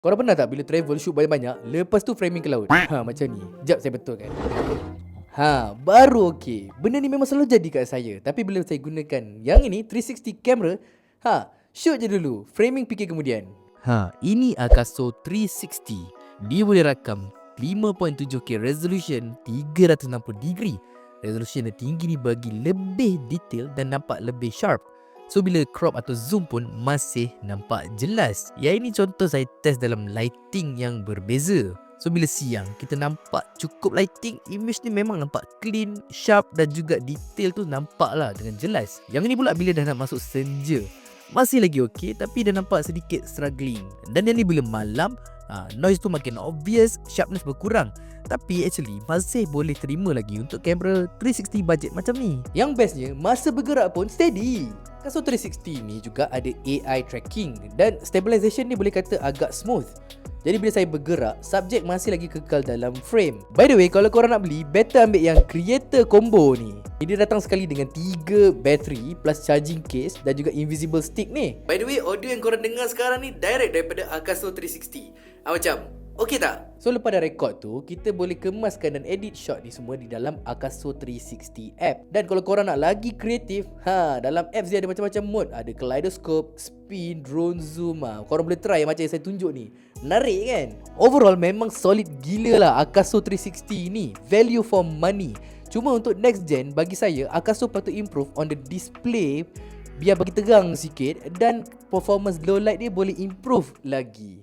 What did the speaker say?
Korang pernah tak bila travel shoot banyak-banyak Lepas tu framing ke laut? Ha macam ni. Sekejap saya betul kan? Ha baru okey. Benda ni memang selalu jadi kat saya. Tapi bila saya gunakan Yang ini 360 camera Ha shoot je dulu. Framing fikir kemudian. Ha, ini Akaso 360. Dia boleh rakam 5.7K resolution 360 degree. Resolution yang tinggi ni bagi lebih detail dan nampak lebih sharp. So bila crop atau zoom pun masih nampak jelas. Yang ini contoh saya test dalam lighting yang berbeza. So bila siang kita nampak cukup lighting image ni memang nampak clean, sharp dan juga detail tu nampak lah dengan jelas. Yang ini pula bila dah nak masuk senja. Masih lagi okey tapi dah nampak sedikit struggling. Dan yang ni bila malam Ha, noise tu makin obvious, sharpness berkurang. Tapi actually masih boleh terima lagi untuk kamera 360 budget macam ni. Yang bestnya Masa bergerak pun steady Kaso 360 ni juga ada AI tracking Dan stabilization ni boleh kata agak smooth jadi bila saya bergerak, subjek masih lagi kekal dalam frame. By the way, kalau korang nak beli, better ambil yang creator combo ni. Dia datang sekali dengan 3 battery plus charging case dan juga invisible stick ni. By the way, audio yang korang dengar sekarang ni direct daripada Akaso 360. Ah macam, okey tak? So lepas dah record tu, kita boleh kemaskan dan edit shot ni semua di dalam Akaso 360 app. Dan kalau korang nak lagi kreatif, ha, dalam apps dia ada macam-macam mode. Ada kaleidoscope, spin, drone zoom. Ha. Korang boleh try macam yang saya tunjuk ni. Menarik kan? Overall memang solid gila lah Akaso 360 ni. Value for money. Cuma untuk next gen, bagi saya, Akaso patut improve on the display biar bagi terang sikit dan performance low light dia boleh improve lagi.